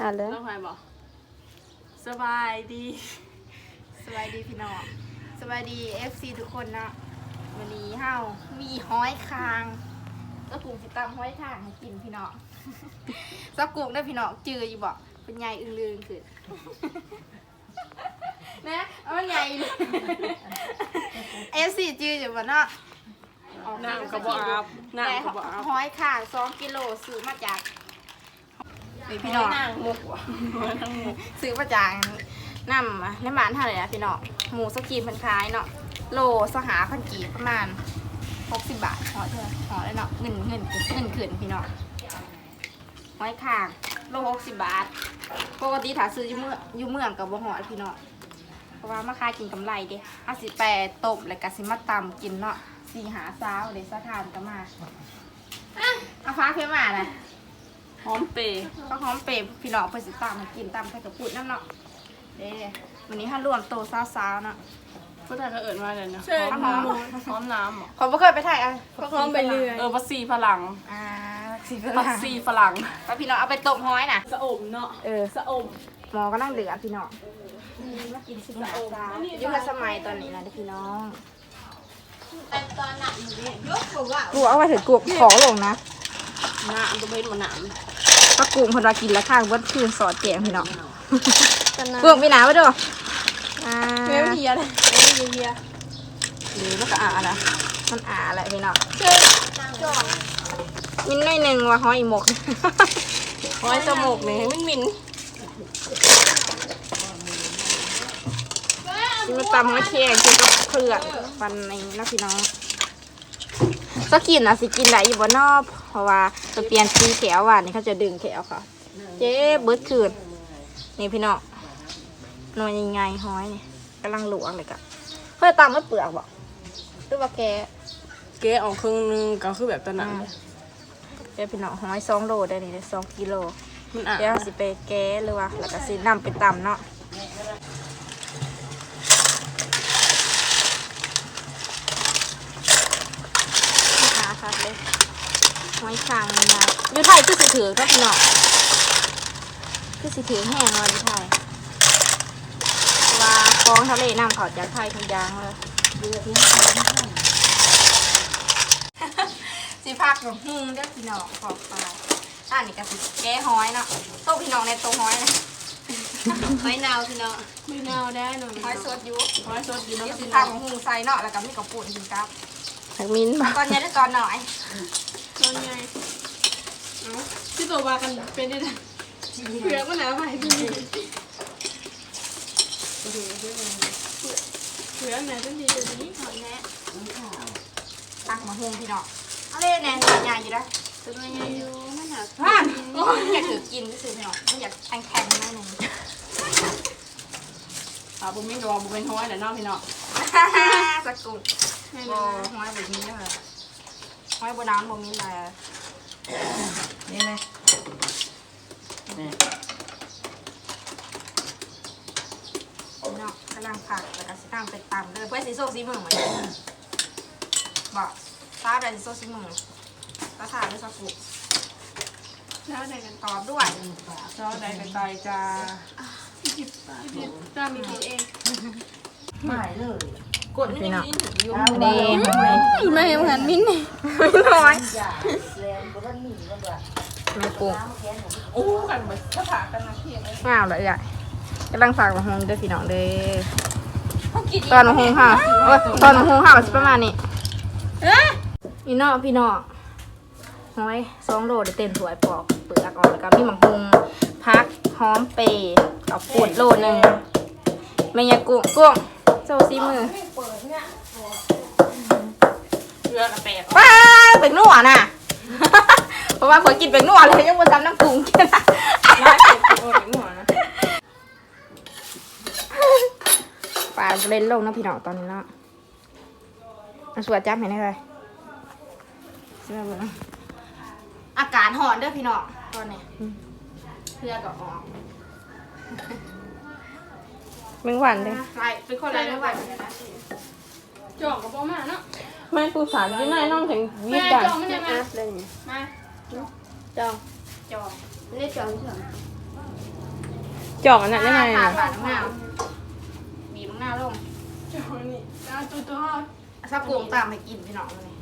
อ่านเลยน้องพายบอกสบายดีสวัสดีพี่น้องสวัสดี FC ทุกคนเนาะวันนี้เฮามีห้อยคางก็ปลูกสิตามห้อยคางให้กินพี่น้องสักกุกได้อพี่น้องจืออยู่บ่เป็นใหญ่อึงลืงคือนะเอามันใหญ่เลย FC จืออยู่บ่เนาะออกน้ำกระบอกอาบแต่น้ำกระบอกอาบห้อยคาง2กิโลซื้อมาจาก นี่พี่น้องนั่งมุกว่ะนั่งมุกซื้อมาจากน้ำอะในบ้านเท่าไหร่นะพี่น้องหมูสกีพันคล้ายเนาะโลสหาพันกีประมาณหกสิบบาทห่อเท่าห่อเลยเนาะเงินเงินเงินขืนพี่น้องห้อยข้างโลหกสิบบาทปกติถ้าซื้ออยู่เมืองอยู่เมืองกับบ่ห่อพี่น้องเพราะว่ามาขายกินกำไรเด้เอาสิแปรตบแล้วก็สิมาตำกินเนาะสีหาซาวเลยสะทานก็มาอะเอาฟ้าเพิ่มมานะ หอมเปย์ก็หอมเปรย์พี่น้องเพื่อสิตามมากินตามใส่กระปุกน้ำเนาะเด้วันนี้ถ้ารวมโตซาวๆเนาะผู้ชายก็เอิญว่าอะไรนะใช่หอมหอมหอมน้ำเหรอผมไม่เคยไปถ่ายอะก็พร้อมไปเรื่อยเออพัสซีพลังอ่าสีฝพัรั่สงซีฝรั่งไปพี่น้องเอาไปต้มห้อยน่ะสะอมเนาะเออสะอมหมอก็นั่งเหลือพี่น้องนี่มากินสิหาซาวยุคสมัยตอนนี้นะเด้อพี่น้องกูเอาไว้ถือกูขอลงนะน้ำก็เป็นมันน้ ปลากุ้งเพนว่ากินแล้วข้างเบิ้คืนสอดแกงพี่น้องกันนะเบื้องพี่หนาไว้ด้วยอ่าเวลเฮียเลยเวลเฮียหรือมันก็อ่าละมันอ่าแหละพี่น้องมินหน่อยหนึ่งว่าห้อยหมกำหอยจมูกนี่มินมินที่มันตำมาเคียงกินกับเพื่อนปันในนะพี่น้อง ก็กินอะสิกินได้อยู่บนนอกเพราะว่าจะเปลี่ยนสีแขวว่านนี่เขาจะดึงแขวค่ะ เจ๊เบิดคืน นี่พี่น้องหน่วยยังไงห้อยนี่กำลังหลวงเลยกะเพื่อตำไม่เปลือกบอกหรือว่าแกเก๋ออกครึ่งนึงก็คือแบบตอนนั้นเดี๋ยวพี่น้องห้อยสองโลได้นี่ได้สองกิโลมันอะเดี๋ยวสิไปแก้หรือว่าแล้วก็สินำไปตำเนาะหาคัดเลย ห้อยคางมันมาอยู่ไทยคือสิถือก็พี่น้องคือสิถือแห้งวันอยู่ไทยว่าฟองทะเลน้ำเขาจากไทยทุกอย่างเลยเรือที่สิพักกับฮึ่งเด้อพี่น้องขอบไปอันนี้ก็สิแก้ห้อยเนาะโต๊ะพี่น้องในโต๊ะห้อยนะห้อยนาวพี่น้องไม่นาวได้หนูห้อยสดอยู่หอยสดอยู่เดี๋เนาะสิทำของหุงใส่เนาะแล้วก็มีกระปุ่นกินครับผักมิ้นป่ะตอนนี้ได้ตอนหน่อย ตอนไงที่ตัววากันเป็นได้เผือกมันหนาไปดูเผือกไหนต้องดีอยู่นี้หอยแน่ตักมาหุงพี่น้องเอาเลยแน่หน่อยใหญ่อยู่นะตัวไงอยู่มันหนาว่านอยากถือกินก็ซื้อพี่น้องไม่อยากแข็งๆนะหนึ่งอ่าบุ้มไมินรอบุ้มเป็นหอยแต่น้องพี่น้องสกุลแม่บอห้อยแบบนี้เลย ห้อยบนน้ำบนนี้เลยนี่เลยนี่พี่น้องกำลังผักแล้วก็สิตั้งเป็นตำเลยเพื่อสีโซ่สีมือเหมือนกันบอกซาดอะไรสีโซ่สีมือตาถาด้วยสกุลแล้วไหนกันตอบด้วยซอสใดกระต่ายจ้าจิบจิบตามมีกินเองก ดนี่ยังอยู่นี่ไม่เห็นหันมิ้นไม่น้อยแม่ปลูกโอ้กันเหมือนกระถากันนะพี่งามเลยอะกำลังฝากมาหงเด้อพี่น้องเด้อตอนมาหงค่ะโอ้ยตอนมาหงค่ะสิประมาณนี้พี่น้องพี่น้องห้อยสองโลได้เต็มถ้วยปอกเปลือกออกแล้วก็มีหมักหุงพักหอมเปรย์กับปูดโลหนึ่งแม่ยากุ้งกุ้งโซซีมือเพื่อกระแตกว้าเป็นนัวน่ะ เพราะว่าขอกินเป็นนัวเลยยังบ่ทำน้ำกุ้งกินนะร้ายเป็ดโอ้ยหัวนะปลาเล่นลงเนาะพี่น้องตอนนี้เนาะเอาสวดจ้ำเห็นไหมเลยเชื่อบ่เนาะอากาศหอนเด้อพี่น้องตอนนี้เพื่อก็ออก มึงหวานเลยใช่เป็นคนอะไรไม่ไหวเหมือนกันนะจอกกับพ่อมาเนาะไม่ปูสารที่ไหนน้องถึงวิแม่จารจองไม่ได้มาเลยมาจองจองไม่ได้จองเฉยมจอกอันนั้นได้ไหมขาน่ะดหวานมะนาวบีบมะนาวลงเจ้านี่เอาตัวตัวเอาสักโกงตามให้กินพี่น้องมันนี่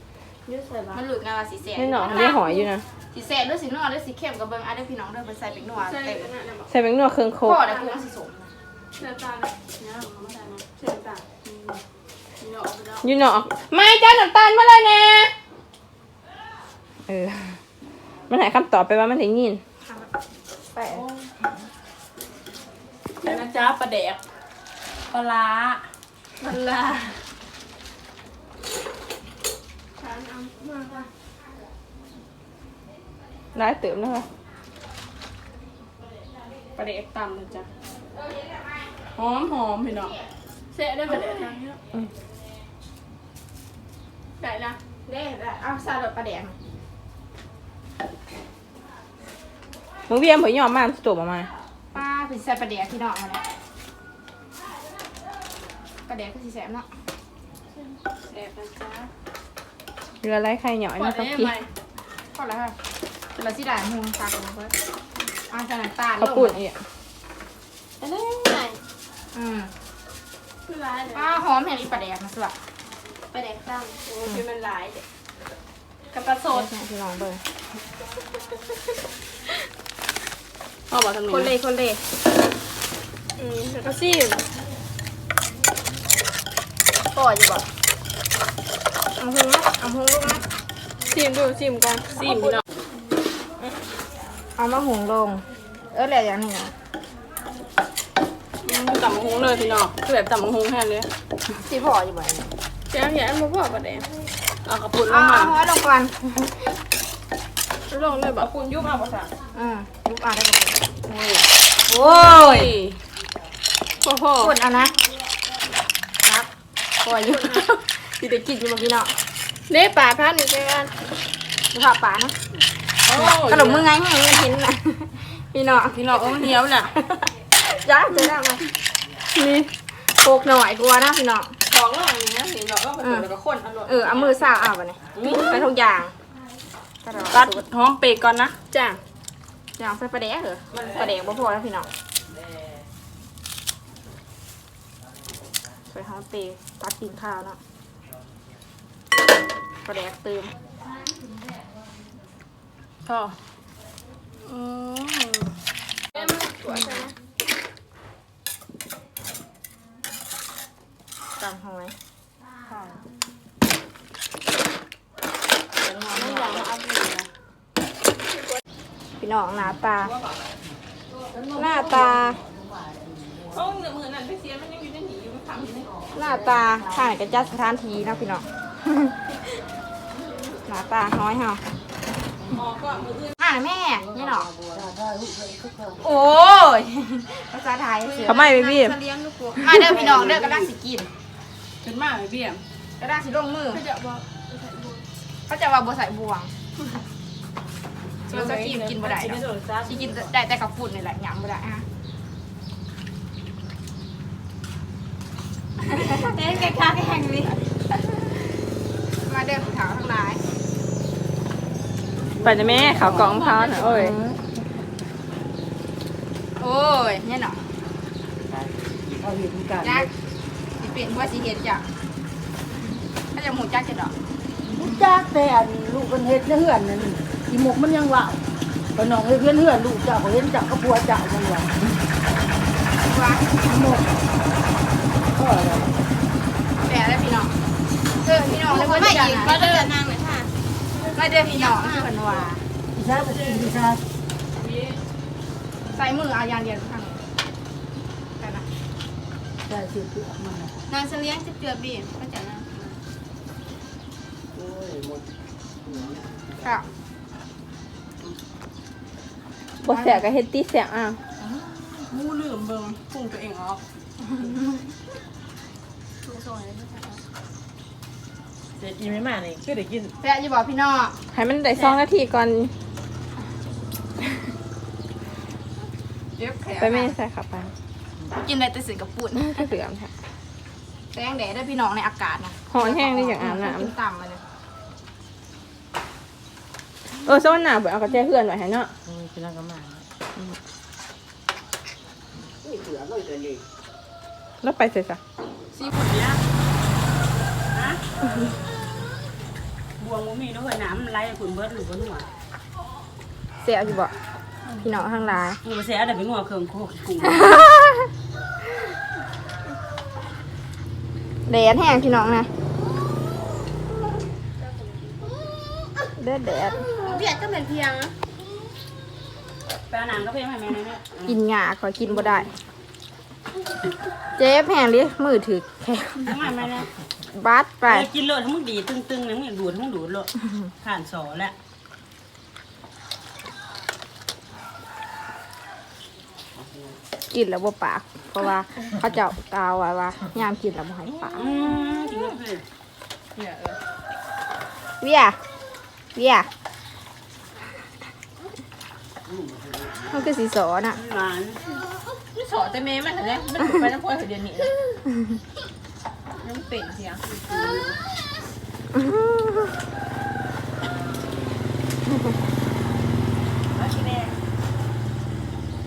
เยอะใส่บ้ามันหลุดงานว่าสีแสบไม่หนอไม่หอยอยู่นะสีแสบหรือสีนัวหรือสีเข้มกับเบิ้งอะเด้อพี่น้องเด้อไปใส่เป็นนัวใส่เต็มกันนะบอกใส่แบงค์นัวเครื่องโคกพ่อได้กุ้งสีสมนะ เสื้อตาเลยเนี่ยของเขาไม่ได้นะเสื้อตาอืมนี่เราออกไปแล้วอยู่หนอกไม่จ้าน้ำตาลมาเลยนะเออ มันใหายคำตอบไปว่ามันถึงยินไปเดี๋ยวนะจ้าปลาแดกปลาร้าบัลลาทานเอามากว่าร้ายเติมนะคะปลาเด็กตำนะจ๊ะ หอมหอมพี่น้องเสะได้ปลาเด็กทางเนี้ยได้ละเด้ได้เอาซาดปลาแดงมึงเวียมเผยยอมมาตัวมามาป้าเป็นใส่ปลาแดงพี่น้องมาเลยปลาแดงก็สีแสบเนาะแซ่บนะจ๊ะเรือไรใครหน่อยกมาดต้องได้กินไหมก็แล้วค่ะเป็นเราสีด่างมุงตากันเพื่อนอ่าใส่น้ำตาลเขาปุ่นอีกอันนี้ไหน อืมคือร้ายเลยป้าหอมเห็นอีปลาแดงนะสิวะปลาเด็กตำโอ้คือมันร้ายเด็กกับปลาสดพี่น้องเบอร์พ่อบอกทำคนเล่คนเล่อืมแล้วก็ซีมปล่อยอยู่บ่เอาหงนะเอาหงลูกนะซีมดูซีมก่อนซีมพี่น้องเอามาหงลง เออแหละอย่างนี้นะ ตำมะฮุงเลยพี่น้องคือแบบตำมะฮุงแค่เลยสีพออยู่บ่เนี่ยแก้มแย่มาพ่อปลาเด็กเอากระปุกลเอางมาเอาห้อยลงก่อนลงเลยบอกคุณยุบมาภาษาอืมลูกอ่านได้กับโอ้ยโอ้ยโอ้โหกดเอานะนับปล่อยอยู่สิได้กินอยู่เมื่อกี้เนาะเน่ป่าพันนี่ใช่ไหมดูภาพป่านะโอ้ยขนมมือไงให้มันเห็นนะพี่เนาะพี่น้องเอ้ยมันเหี่ยวน่ะ จ้าเจะได้ไหมนี่โปกหน่อยกลัวนะพี่เนาะของเราอย่างเงี้ยเห็นเราก็ผสมแล้วก็ข้นอร่อยเออเอามือสาวเอาไปเนี่ยใส่ทุกอย่างกระดตัาดษหอมเปรย์ก่อนนะจ้าอย่างใส่ปลาแดกเหรอปลาแดกบ่พอแล้วพี่น้องใส่หอมเปรย์ตัดกินข้าวเนาะปลาแดกเติมก็อืมเอ๊ะมั นสวยใช่ไหมจำหอยไม่อยากมาอัพเลยนะพี่น้องหน้าตา หน้าตาเขาเหนือมือนั่นไปเสียมันยังอยู่ในหนีอยู่มันทำอยู่ในหน้าตาข้างกันจัดสถานทีนะพี่น้องหน้าตาห้อยเฮาหมอก็มืออื่นอ่าแม่นี่หรอโอ้ยภาษาไทยสือเขาไม่ไปพี่เลี้ยงลูกกูมาเด้อพี่น้องเด้อกระด้างสิกิน ขึ้นมาไปเบี้ยมกระด้างสิลงมือ เขาจะบอกเขาจะว่าบัใส่บวงเราจะกินกินบ่ได้เนาะสิกินได้แต่กับฝุ่นนี่แหละหยำบ่ได้ฮะเต้นกะกะแข่งนี่มาเด้อขาวทั้งหลายไปนะแม่ขาวกล่องมะพร้าวน่ะโอ้ยโอ้ยเนี่ยเนาะจักสิ เปลี่ยนว่าสิเห็นจ้ะถ้าจะหมูจักจะดอกจากแต่อันลูกมันเฮ็ดในเฮือนนั่นอีหมกมันยังว่าปน้องเฮ็ดเฮือนเฮือนลูกเจ้าเขาเห็นเจ้าก็ปัวเจ้ามันว่าว่าอีหมกก็อะไรแต่แล้วพี่น้องเออพี่น้องแล้วไม่อีกก็เดินนางเลยค่ะไม่เดินพี่น้องที่เพิ่นว่าพี่ชายก็กินพี่ชายใส่มือเอาอย่างเดียวข้างนี้แต่นะ ใช่สิคือมันน่ะนางเสลียงจะเจือบีบก็จะนะค่ะบดแสกกับเฮดตี้แสกอะมูลืมเบิ่งปรุงตัวเองออกเด็กกินไม่มากนี่คือได้กินแต่อย่าบอกพี่น้องให้มันได้สองนาทีก่อนเย็บแขนไปไม่ใส่ขับไป กินอะไรแต่สื่อกับปุ่นก็เสือมค่ะแสงแดดด้วยพี่น้องในอากาศนะหอนแห้งนี่อย่างอาบน้กินต่ำมาเลยำเออโซนหนาเปิดเอากระเจี๊ยบเพื่อนไว้ให้เนาะโอ้ยพี่น้องก็มานี่เสือก็จะดีแล้วไปเสร็จจ้ะซีฟู้ดเนี้ยบวงมันมีด้วยน้ำมันไหลขุนเบิดหรือบนหัวเสียอยู่บ่ พี่น้องทั้งหลายกูมาเสียแต่เป็นหัวเครื่องโคกกุ้งแดดแห้งพี่น้องนะแดดแดดเพียงก็เป็นเพียงนะแปลหนังก็เพียงให้แม่เนี่ยกินหงาขอยกินบ่ได้ เจ๊แพงดิมือถือแค่ทำไมแม่เนี่ยบัดไปไปกินเลยทั้งมึงดีตึงๆนะมึงดูดทั้งดูดเลยผ่านสอแล้ว กินแล้วบ่ปาก เพราะว่าเขาเจ้ากล่าวไว้ว่ายามกินแล้วบ่ให้ปากอืมจริงก็คือเนี่ยเออเวียเวียมันคือสีสอน่ะหวานไม่สอแต่เมย์มันเห็นไหมมันถูกไปน้ำพลอยเดือนนี้เลยน้ำเป็นเสียง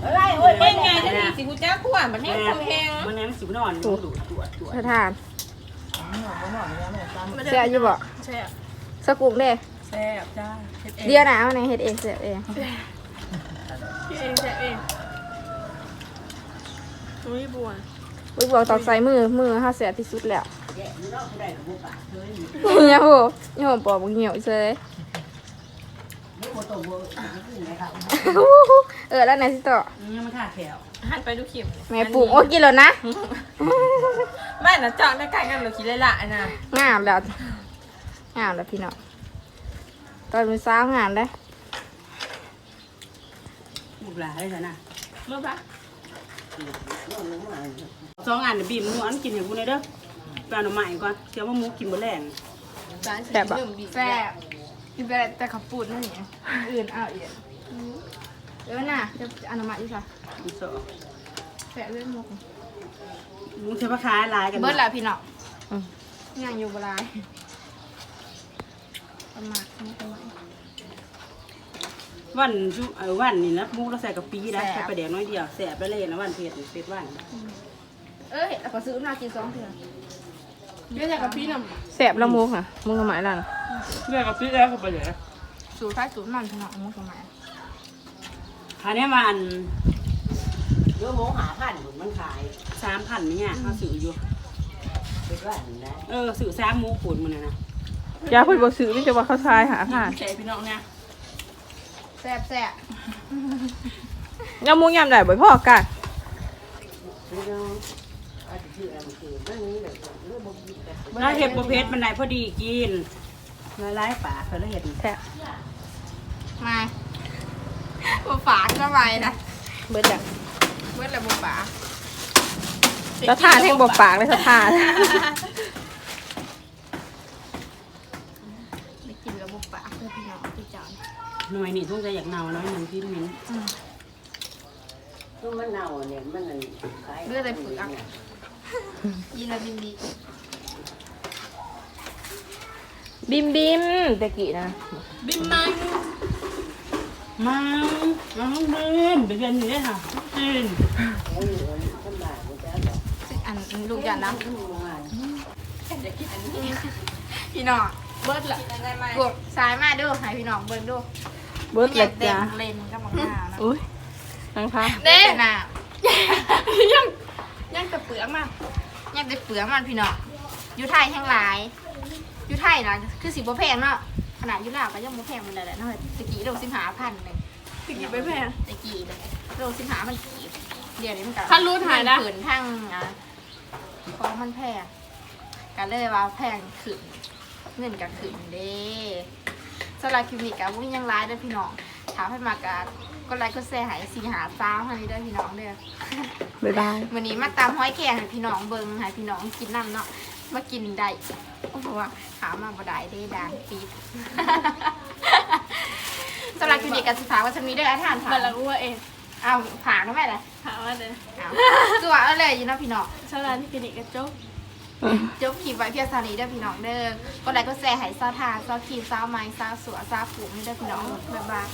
อะไรโอ้ย เป็นไงจะดี สิกูจ้าขวานมันแห้งคมแห้งมันแนมสิบนอนดูดตรวจตรวจสถานเสียอยู่บ่ใช่อะสกุกเด้แซ่บจ้าเฮ็ดเองเดียวนะเอาในเฮ็ดเองเสียเองพี่เองแซ่บเองอุ้ยบัวอุ้ยบอกตอกใส่มือมือเฮาเสียที่สุดแล้วแย่มึงรอบได้กับบุกอะเฮ้ยเนี่ยโหเนี่ยผมปอกบ่เหี่ยวเซย เออแล้วไหนสิต่อนี่มันขาดแขวหันไปดูเข็มแม่ปลูกโอ้กินแล้วนะแม่น่ะจองได้ใกล้กันหรือคิดเลยละนะงามแล้วงามแล้วพี่น้องตอนมื้อเช้างามได้บุกหลายเลยนะเมื่อปะสองอันบีบหมูอันกินให้กูในเด้อแปลหน่อไม้ก่อนเดี๋ยวว่าหมูกินบ่แรงแซ่บบีแซ่บ กินไปแต่ขับปูดนั่นนี่อื่นเอาอีกเออน่ะจะอนามัยอีกค่ะมึงสอแซ่บเรื่องมกมึงใช้ปลาคายลายกันเบิดแล้วพี่น้องย่างอยู่บหลายประมาณนี้ประมาณวันจุเออวันนี่นะหมูเราใส่กับปีได้แค่ประเดี๋ยวน้อยเดียวแสบไปเลยนะวันเผ็ดเผ็ดวันเอ้ยแล้วก็ซื้อมากินสองเถื่อเรียกกับพี่น้แสบละมุกอะมุกสมัยแล้วนะำ เรียกกับพี่แล้วก็ไปเลยสูตรท้ายสูตรมันพี่น้องมุกสมัยคราวนี้มันเดี๋ยวหมูหาพันผมมันขายสามพันเนี่ยเขาซื้ออยู่เป็นว่านะเออซื้อสามหมูขนมันนะนะยาเพิ่นบ่ซื้อนี่จะว่าเขาทรายหาผ่านแซ่พี่น้องเนี่ยแซ่บแซ่บยามุกยามได้บ่พอกันพี่น้องอาจจะชื่ออะไรคือมันนี้แบบเรื่องบ่กินแต่ถ้าเห็ดประเภทมันไหนพอดีกิน ละลายปากเคยแล้วเห็ดแซ่บมาบุฝากก็ไปนะเบิดจังเบิดแล้วบุฝาสะทานแห่งบ่ปากเลยสะทานได้กินแล้วบุฝาเพื่อพี่น้องพี่จอนหน่วยนี่ทุ่งใจอยากเนาแล้วมันพี่มิ้นตัวมันเน่าเนี่ยมันนั่นขายเลือดเลยเปลือกยินแล้วยินดี บิมบิมตะกี้นะ บินมันมามาห้องเดินไปเรียนอยู่เนี่ยค่ะกินโอ้ยลำบากมันจะแบบอันลูกยันนะมันงานพี่น้องเบิร์ดละกดซ้ายมาดูให้พี่น้องเบิ่งดูเบิดอเล็ยากกเต็จ้ามเลนกับมังหน้านะอุ้ยนังคะเด้น่ะยังยังกระเปือกมายังได้เปลือกมันพี่น้องอยู่ไทยแห้งหลาย อยู่ไทยนะคือสิบ่แพงเนาะขนาดอยู่ลาวก็ยังบ่แพงมันเลยแหละเนาะตะกี้โลสิบห้าพันเลยสิกินไปแพงตะกี้เลยโลสิบห้ามันกี่เดี๋ยวนี้มันก็คันรูดหายนะขืนทั้งอะของมันแพงก็เลยว่าแพงขึ้นเงินก็ขึ้นเด้สำหรับคลิปนี้ก็บ่มีหยังร้ายเด้อพี่น้องถามให้มากะก็ไลค์ก็แชร์ให้สีหาซ้าวให้เด้อพี่น้องเด้อบ๊ายบายวันนี้มาตามห้อยแขงให้พี่น้องเบิงให้พี่น้องกินน้ำเนาะมากินได้ เพราะว่าหามาบ่ได้ได้ดังปีดสำหรับคลิปนี้กันสุดท้ายว่าจะมีเด้ออาถานถามันมละรู้ว่าเองเอาผ่านได้ไหมล่ะถามว่าเลยเอาตัวเอาเลยอยู่เนาะพี่น้องสลาที่กินอีกกระจก จบคลิปไว้เพียงเท่านี้เด้อพี่น้องเด้อก็ไลค์ก็แชร์ให้ซาวทาซาวคีซาวไม้ซาวสัวซาวฝูงนี่เด้อพี่น้องบ๊ายบาย